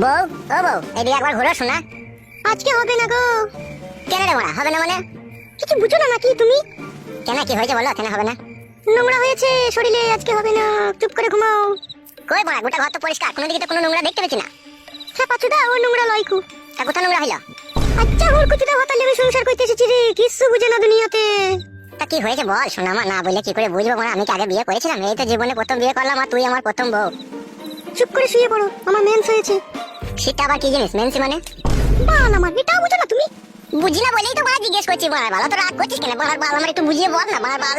বউ ও বউ এদিকে একবার ঘুরো শোনা। আজকে হবে না গো। কেন রে মোড়া হবে না মানে? কিছু বুঝো না নাকি তুমি? কেন কি হয়েছে বলো কেন হবে না? নোংরা হয়েছে শরীরে আজকে হবে না। চুপ করে ঘুমাও। কই মোড়া গোটা ঘর তো পরিষ্কার কোনো দিকে তো কোনো নোংরা দেখতে পেছি না। হ্যাঁ পাচুদা ও নোংরা লয়কু তা কোথাও নোংরা হইল? আচ্ছা ওর কুচুদা হতাল লেবে সংসার করতে এসেছি রে কিচ্ছু বুঝে না দুনিয়াতে। তা কি হয়েছে বল শোনা মা না বললে কি করে বুঝব মোড়া আমি কি আগে বিয়ে করেছিলাম? এই তো জীবনে প্রথম বিয়ে করলাম আর তুই আমার প্রথম বউ। চুপ করে শুয়ে পড়ো আমার মেন্স হয়েছে। সেটা আবার কি জিনিস মেনসি মানে? বাল আমার এটাও বুঝো না তুমি। বুঝি না বলেই তো মা জিজ্ঞেস করছি মার বাল তো রাগ করছিস কেন? মার বাল আমার একটু বুঝিয়ে বল না বাল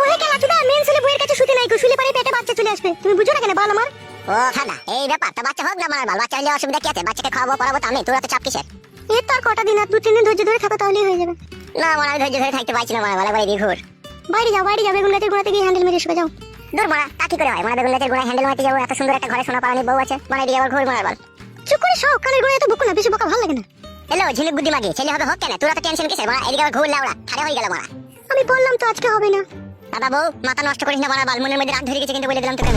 ও হে কেন চুদা মেন্স হলে বইয়ের কাছে শুতে নাই গো শুলে পারে পেটে বাচ্চা চলে আসবে। তুমি বুঝো না কেন বাল আমার? ও খাদা এই ব্যাপার তা বাচ্চা হোক না মার বাল বাচ্চা হলে অসুবিধা কি আছে? বাচ্চাকে খাওয়াবো পড়াবো তো আমি তোরা তো চাপ কিসের? এর তো আর কটা দিন আর দু তিন দিন ধৈর্য ধরে থাকো তাহলেই হয়ে যাবে। না মার আমি ধৈর্য ধরে থাকতে পারছি না মার বাল এদিকে ঘুর বাইরে যাও বাইরে যাও বেগুন গাছের গোড়াতে গিয়ে হ্যান্ডেল মেরে শুকে যাও। দূর মারা তা কি করে হয়? মানে বেগুন গাছের গোড়ায় হ্যান্ডেল মারতে যাব এত সুন্দর একটা ঘরে সোনা পালানি বউ আছে মানে এদিকে আবার ঘুর মার বাল। চুপ করে সব কানের গোড়ায় তো বকো না বেশি বকা ভালো লাগে না। হ্যালো ঝিনুক বুদ্ধি মাগি ছেলে হবে হোক কেন? তোরা তো টেনশন কিসের? মারা এদিকে আবার ঘুর লাউড়া খারে হয়ে গেল মারা। আমি বললাম তো আজকে হবে না। দাদা বউ মাথা নষ্ট করিস না মারা বাল মনের মধ্যে রাগ ধরে গেছে কিন্তু বলে দিলাম তোকে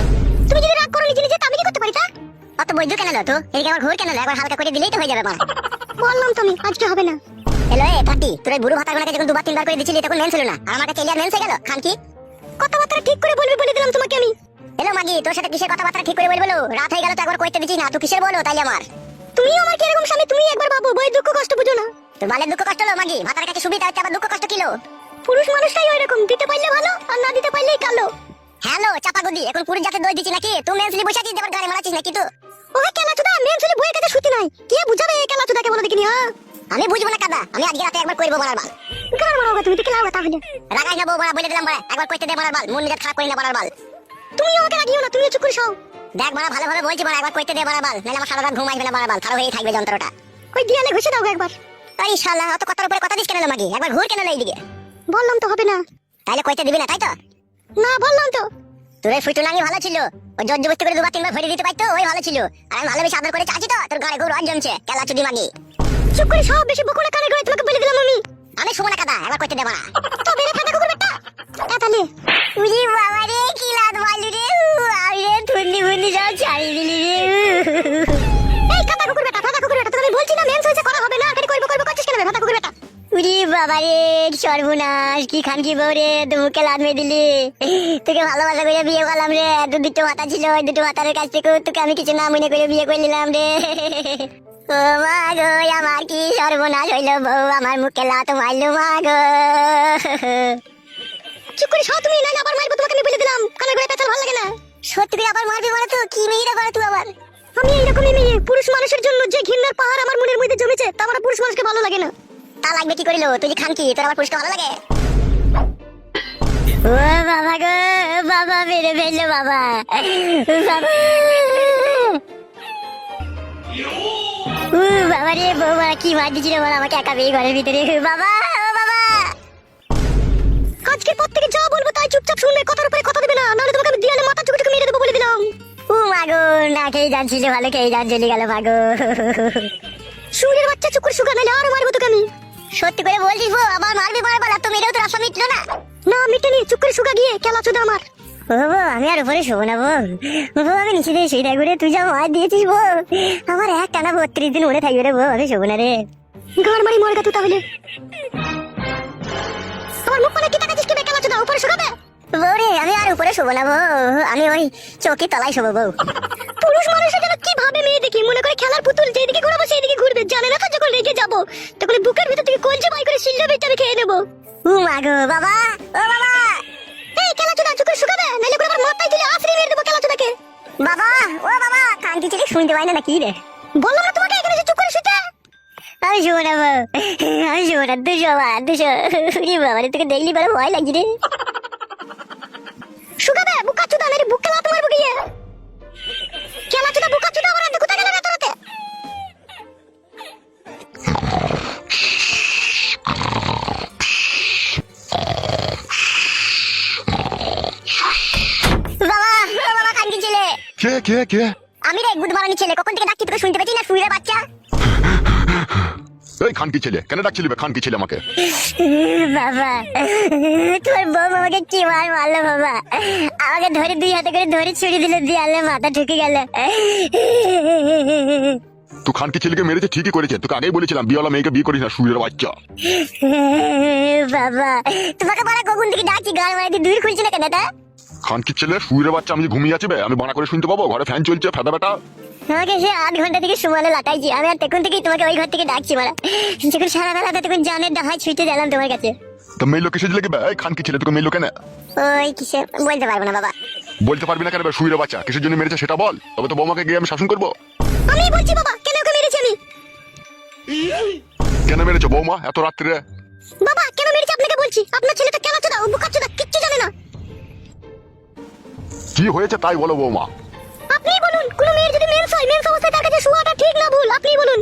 তুমি যদি রাগ করো নিজে নিজে আমি কি করতে পারি তা? অত বৈদ্য কেন লো তো? এদিকে আবার ঘুর কেন লো একবার হালকা করে দিলেই তো হয়ে যাবে মারা। বললাম তো আমি আজকে হবে না। হ্যালো এ পাটি তোর বুড়ো ভাতা গুলোকে যখন দুবার তিনবার করে দিছিলি তখন মেন ছিল না। আর আমার কাছে মেন হয়ে গেল? খান কি? কথাবার্তা ঠিক করে বলবি বলে দিলাম তোমাকে আমি। হ্যালো মাগি তোর সাথে কিসের কথাবার্তা ঠিক করে বলব রাত হয়ে গেল তো একবার কইতে দিছিস না তুই কিসের বলো তাইলে আমার? তুমি আমার কি এরকম স্বামী? তুমি একবার ভাবো বই দুঃখ কষ্ট বুঝো না। তোর বালের দুঃখ কষ্ট হলো মাগি ভাতার কাছে সুবিধা হচ্ছে আবার দুঃখ কষ্ট কিলো পুরুষ মানুষটাই ওই রকম দিতে পারলে ভালো আর না দিতে পারলেই কালো। হ্যালো চাপা গুদি এখন পুরুষ জাতে দই দিচ্ছি নাকি? তুই মেনসলি বসে আছিস আবার গাড়ি মারাচ্ছিস নাকি তুই? ওহে কেলা চুদা মেন বইয়ের কাছে শুতে নাই। কে বুঝাবে এই কেলা চুদাকে বলে দেখিনি হ্যাঁ? আমি বুঝব না কাদা আমি আজকে রাতে একবার করব মারার বাল। মারো গো তুমি তো কেলা তাহলে। রাগাই না বউ বলে দিলাম বাড়া একবার কইতে দে মারার বাল মন নিজের খারাপ করি না মারার বাল। তুমি আমাকে রাগিও না তুমি চুপ করে সও দেখ মারা ভালোভাবে বলছি মারা একবার কইতে দে মারার বাল নাহলে আমার সারা রাত ঘুম আসবে না মারার বাল খারাপ হয়েই থাকবে যন্ত্রটা। ওই দিয়ালে ঘষে দাও একবার। তাই শালা অত কথার উপরে কথা দিস কেন মাগি? একবার ঘুর কেন লো এইদিকে? বললাম তো হবে না। তাইলে কইতে দিবি না তাই তো? না বললাম তো। তোর এই ফুটুনাঙ্গি ভালো ছিল। ওই জোর জবস্তি করে দুবার তিনবার ভরে দিতে পারতো ওই ভালো ছিল। আর আমি ভালোবেসে আদর করে চাচ্ছি তো তোর ঘুর আর জমছে। কেলা চুদি মাগি। চুপ করে সব বেশি বকো না কানে করে তোমাকে বলে দিলাম আমি। আমি শুভ কাদা একবার কইতে দে মারা তো বেরে খাতা কুকুর বেটা এতালে উজি বাবা রে কি লাদ মাইলু রে আমি রে থুন্দি ফুন্দি সব ছাড়ি দিলি রে এই খাতা কুকুর বেটা খাতা কুকুর বেটা তুমি বলছি না মেন্স হয়েছে করা হবে না আগে করব করব করছিস কেন বে, কুকুর বেটা? উরি বাবা রে সর্বনাশ কি খান কি বউ রে তো লাদ মেয়ে দিলি। তোকে ভালোবাসা করে বিয়ে করলাম রে দু দুটো মাথা ছিল ওই দুটো মাথার কাছ থেকে তোকে আমি কিছু না মনে করে বিয়ে করে নিলাম রে। ও মা গো আমার কি সর্বনাশ হইল বউ? আমার মুখে লাত মারলো মা গো চুপ করে সব তুমি না আবার মারবো তোমাকে আমি বলে দিলাম। কানে করে পেছাল ভালো লাগে না। সত্যি করে আবার মারবি মানে তো? কি মেয়েরা করে তুই আবার? আমি এইরকমই মেয়ে। পুরুষ মানুষের জন্য যে ঘৃণার পাহাড় আমার মনের মধ্যে জমেছে তা আমার পুরুষ মানুষকে ভালো লাগে না। তা লাগবে কি করিল? তুই যে খান কি তোর আবার পুরস্কার ভালো লাগে? ও বাবা গো বাবা মেরে ফেলল বাবা। বাবা। বাবা রে কি আমাকে একা বেয়ে ঘরের ভিতরে? বাবা বাবা। আজকের পর থেকে যা বলব তাই চুপচাপ কথার উপরে কথা দেবে না, নাহলে তোমাকে আমি দিয়ালে মাথা চুকে চুকে মেরে দেবো বলে দিলাম। ও মাগো না খেয়ে যাচ্ছিল ভালো খেয়ে যান চলে গেল মাগো শুনের বাচ্চা চুপ করে শুকা আরও মারবো তোকে আমি। সত্যি করে বলছিস আবার মেরেও তো রাস্তা মিটলো না। না, মিটেনি চুপ করে শুকা গিয়ে, খেলা আমার। ও আমি আর উপরে শোবো না বউ আমি নিচে দিয়ে শুয়ে থাকব রে তুই যা মার দিয়েছিস বউ আমার এক টানা বত্রিশ দিন উড়ে থাকবে রে বউ আমি শোবো না রে। গান মারি মরে তুই তাহলে আমার মুখ মানে কি তাকাচ্ছিস কি চুদা উপরে বউ রে আমি আর উপরে শোবো না বউ। আমি ওই চৌকি তলায় শোবো বউ। পুরুষ মানুষের যেন কি ভাবে মেয়ে দেখি? মনে করে খেলার পুতুল যেদিকে ঘুরাবো সেইদিকে ঘুরবে। জানে না তো যখন রেগে যাব। তখন বুকের ভিতর থেকে কলজে বাই করে শিল্লা বেচে আমি খেয়ে নেব। ও মাগো বাবা। ও বাবা চুকুর শুকাবে নাহলে করে আমার মাথায় দিলে আছড়ে মেরে দেবো খেলা চুদাকে বাবা ও বাবা কান্তি ছেলে শুনতে পাই না নাকি রে? বললাম না তোমাকে এখানে চুপ করে শুতে? আমি শুভ না আমি শুভ না দুশো বাবা দুশো। বাবা রে তোকে দেখলি বড় ভয় লাগছে রে। শুকাবে বুকা চুদা মেরে বুক লাত মারবো বুকে কে কে? আমি রে গুড মারানি ছেলে কখন থেকে ডাকছি তোকে শুনতে পাচ্ছি না? শুয়ে বাচ্চা। এই খানকি ছেলে কেন ডাকছিলি বে খানকি ছেলে আমাকে? বাবা তোর বউ আমাকে কি মার মারলো বাবা? আমাকে ধরে দুই হাতে করে ধরে ছুরি দিল দিয়ে আলে মাথা ঢুকে গেল। তুই খানকি ছেলেকে মেরেছে ঠিকই করেছে। তোকে আগেই বলেছিলাম বিয়েওয়ালা মেয়েকে বিয়ে করিস না সুরের বাচ্চা। বাবা তোমাকে বলা কখন থেকে ডাকছি গান মারাতে দূর খুলছি না কেন তা খানকি ছেলে? সুরের বাচ্চা আমি ঘুমিয়ে আছি বে আমি বানা করে শুনতে পাবো ঘরে ফ্যান চলছে ফেদা বেটা। আমাকে সে আধ ঘণ্টা থেকে সুমালে লাটাইছি আমি আর তখন থেকেই তোমাকে ওই ঘর থেকে ডাকছি মারা। যখন সারা বেলা তখন জানের ছুটে গেলাম তোমার কাছে। তো মেয়ে লোক কিসে লেগে এই খানকি ছেলে তোকে মেয়ে লোকে না ওই কিসে বলতে পারব না বাবা। বলতে পারবি না কেন সুরের বাচ্চা কিসের জন্য মেরেছে সেটা বল। তবে তো বৌমাকে গিয়ে আমি শাসন করব। আমি বলছি বাবা কেন ওকে মেরেছি আমি? কেন মেরেছো বৌমা এত রাত্রে? বাবা কেন মেরেছি আপনাকে বলছি? আপনার ছেলে তো কেন চোদা ও বুকা চোদা কিচ্ছু জানে না। কি হয়েছে তাই বলো বৌমা। আপনিই বলুন কোন মেয়ের যদি মেন্স হয় মেন্স অবস্থায় তার কাছে শোয়াটা ঠিক না ভুল আপনিই বলুন।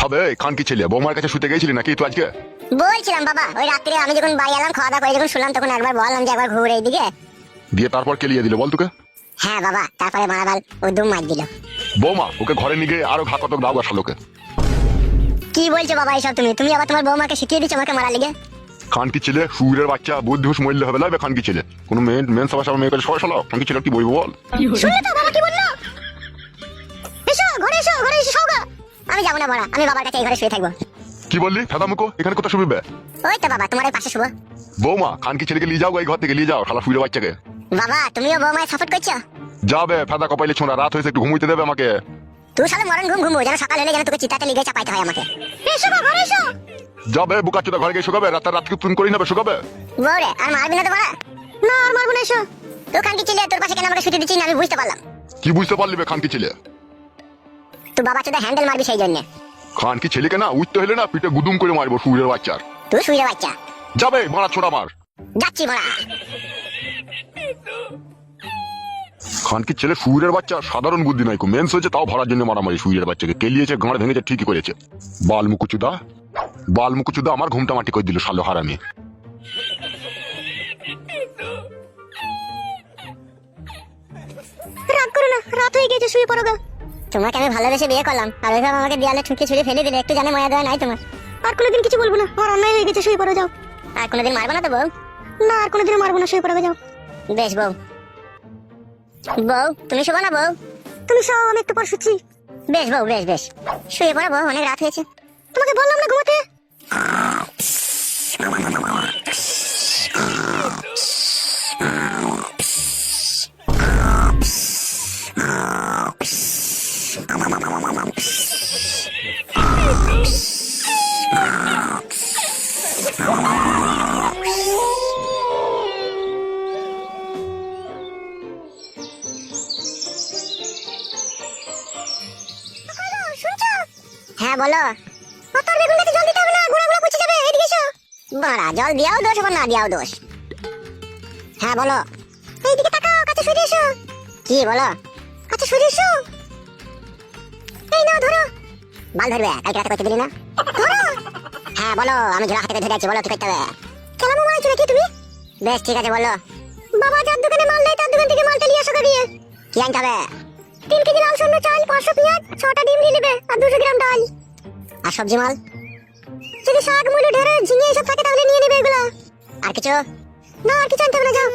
হবে এই খানকি ছেলে? বৌমার কাছে শুতে গেছিলি নাকি তুই আজকে? বলছিলাম বাবা ওই রাত্রে আমি যখন বাড়ি এলাম খাওয়া দাওয়া করে যখন শুনলাম তখন একবার বললাম যে একবার ঘুরে এইদিকে। দিয়ে তারপর কেলিয়ে দিল বল তোকে? হ্যাঁ বাবা তারপরে মারাবাল ও দুম মার দিল। বৌমা ওকে ঘরে নিয়ে গিয়ে আরও ঘা কত দাও গা শালোকে। কি বলছো বাবা এইসব তুমি? তুমি আবার তোমার বৌমাকে শিখিয়ে দিচ্ছ আমাকে মারা লেগে? খানকি ছেলে সুরের বাচ্চা বুদ্ধি মরলে হবে লাগবে খানকি ছেলে। কোনো মেন মেন সবার সবার মেয়ে করে সবাই শালো খানকি ছেলে কি বলব বল? শুনলে তো বাবা কি বলল? এসো ঘরে এসো ঘরে এসে সৌগা আমি যাব না বড়া আমি বাবার কাছে এই ঘরে শুয়ে থাকব। কি বললি? ফেদা মুখো এখানে কোথায় শুবিবে ওই তো বাবা তোমার ওই পাশে শুভ বৌমা খানকি ছেলেকে নিয়ে যাও এই ঘর থেকে নিয়ে যাও শালা সুরের বাচ্চাকে। বাবা তুমিও বৌমায় সাপোর্ট করছ? যাবে ফেদা কপাইলে ছোঁড়া রাত হয়েছে একটু ঘুমুইতে দেবে আমাকে। তুই সালে মরণ ঘুম ঘুমবো যেন সকাল হলে যেন তোকে চিতাতে লিগে চাপাইতে হয় আমাকে। এসো গো, ঘরে এসো। যাবে বুকা চোদা ঘরে গিয়ে শুকাবে রাতের রাতকে তুমি করি নেবে শুকাবে? বৌরে আর মারবি না তো বড়া না আর মারবো না এসো। তুই খানকি ছিলে তোর পাশে কেন আমাকে শুতে দিচ্ছিস আমি বুঝতে পারলাম। কি বুঝতে পারলি বে খানকি ছেলে তুই বাবা চোদা হ্যান্ডেল মারবি সেই জন্য। খানকি ছেলেকে না উঠতে হলে না পিঠে গুদুম করে মারবো সুরের বাচ্চার তুই শুয়ে বাচ্চা। যাবে মারা ছোড়া মার। যাচ্ছি বড়া খানকি ছেলে সুরের বাচ্চা সাধারণ বুদ্ধি নাই মেন্স হয়েছে তাও ভরার জন্য মারামারি সুরের বাচ্চাকে। কেলিয়েছে গাঁড় ভেঙেছে ঠিকই করেছে। বাল মুকুচুদা বাল মুকুচুদা আমার ঘুমটা মাটি করে দিল শালো হারামি। রাগ করো না রাত হয়ে গেছে শুয়ে পড়ো গা। তোমাকে আমি ভালোবেসে বিয়ে করলাম আর ওইভাবে আমাকে দেয়ালে ঠুকে ছুড়ে ফেলে দিলে একটু জানে মায়া দেওয়া নাই তোমার। আর কোনোদিন কিছু বলব না আমার অন্যায় হয়ে গেছে শুয়ে পড়ো যাও। আর কোনোদিন মারবো না তো বউ? না আর কোনোদিনও মারবো না শুয়ে পড়ো যাও। বেশ বউ। বউ তুমি শোবো না বউ? তুমি সব আমি একটু পর শুচ্ছি। বেশ বউ বেশ বেশ। শুয়ে পড়ো বউ অনেক রাত হয়েছে। তোমাকে বললাম না ঘুমাতে? হ্যাঁ বলো। বাড়া জল দিয়াও দোষ না দিয়াও দোষ। হ্যাঁ বলো। এইদিকে তাকাও, কাছে সরে এসো। কি, বলো? কাছে সরে এসো। এই নাও, ধরো। ধরবে, কালকে রাতে দিলি না। ধরো। হ্যাঁ বলো, আমি হাতে ধরে আছি, বলো, কি করতে হবে? তুমি? বেশ, ঠিক আছে, বলো। বাবা, যার দোকানে মাল দেয় তার দোকান থেকে মালটা নিয়ে আসো গিয়ে। কি আনতে হবে? তিন কেজি লাল সন্ন্য চাল, পাঁচশো পেঁয়াজ, ছটা ডিম নিয়ে নেবে, আর দুশো গ্রাম ডাল। আর সবজি মাল? যদি শাক মুলো ঢেঁড়ে ঝিঙে এসব থাকে তাহলে নিয়ে নেবে এগুলো। আর কিছু? না আর কিছু আনতে হবে না যাও।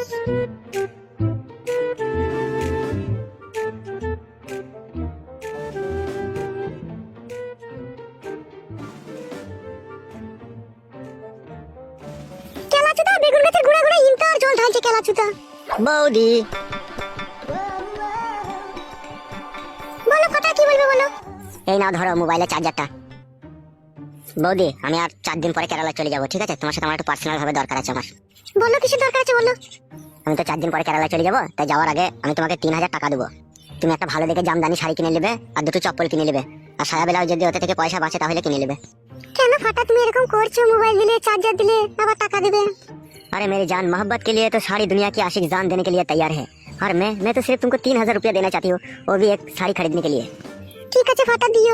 বৌদি। বলো কথা কি বলবে বলো? এই নাও ধরো মোবাইলের চার্জারটা। বৌদি আমি আর চার দিন পরে কেরালা চলে যাবো ঠিক আছে তোমার সাথে আমার একটু পার্সোনাল ভাবে দরকার আছে আমার বলো কিছু দরকার আছে বলো আমি তো চার দিন পরে কেরালা চলে যাবো তাই যাওয়ার আগে আমি তোমাকে তিন হাজার টাকা দেবো তুমি একটা ভালো দেখে জামদানি শাড়ি কিনে নেবে আর দুটো চপ্পল কিনে নেবে আর সারা বেলাও যদি ওতে থেকে পয়সা বাঁচে তাহলে কিনে নেবে কেন ফাটা তুমি এরকম করছো মোবাইল দিলে চার্জার দিলে আবার টাকা দেবে अरे मेरी जान मोहब्बत के लिए तो सारी दुनिया की आशिक जान देने के लिए तैयार है और मैं मैं तो सिर्फ तुमको तीन हजार रुपया देना चाहती हूँ वो भी एक শাড়ি खरीदने के लिए ঠিক আছে ফাটা দিও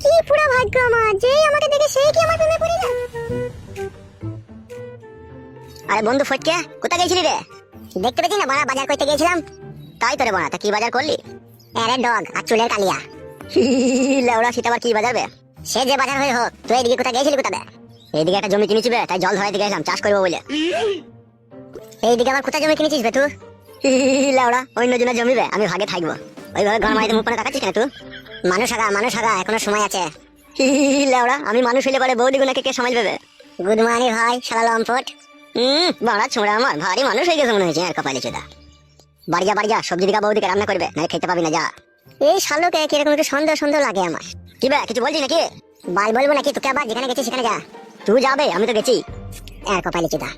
বল্টু আমার? যেই আমাকে দেখে সেই কি আমার প্রেমে পড়ে আরে বন্ধু ফটকে, কোথায় গেছিলি রে? দেখতে না বাজার করতে গেছিলাম তাই তোরে তা কি বাজার করলি? আরে ডগ, আর চুলের কালিয়া। লেওড়া সেটা আবার কি সে যে বাজার হয়ে হোক, তুই এদিকে কোথায় গেছিলি এইদিকে একটা জমি কিনেছি তাই জল ধরাই দিকে গেলাম চাষ করব বলে। এইদিকে আবার কোথায় জমি কিনেছিস বে তুই? লেওড়া অন্য জনের জমি বে, আমি ভাগে থাকব। ওইভাবে ঘর মারিতে মুখ করে তাকাচ্ছিস কেন তুই? মানুষ আগা মানুষ আগা, এখনও সময় আছে। লেওড়া, আমি মানুষ হইলে পরে বৌদি গুনাকে কে সময় দেবে? গুড মর্নিং ভাই সারা লম্পট। হুম বাড়া ছোঁড়া আমার, ভারী মানুষ হয়ে গেছে মনে হয়েছে, আর কপালে চোদা। বাড়িয়া বাড়িয়া সবজি দিকা বৌদিকে রান্না করবে না খেতে পাবি না, যা। এই শালোকে কীরকম একটু সন্দেহ সন্দেহ লাগে আমার। কি বে, কিছু বলছি নাকি? বাই বলব নাকি, তোকে আবার যেখানে গেছি সেখানে যা। তুই যাবে, আমি তো গেছি। আর কপালে চোদা।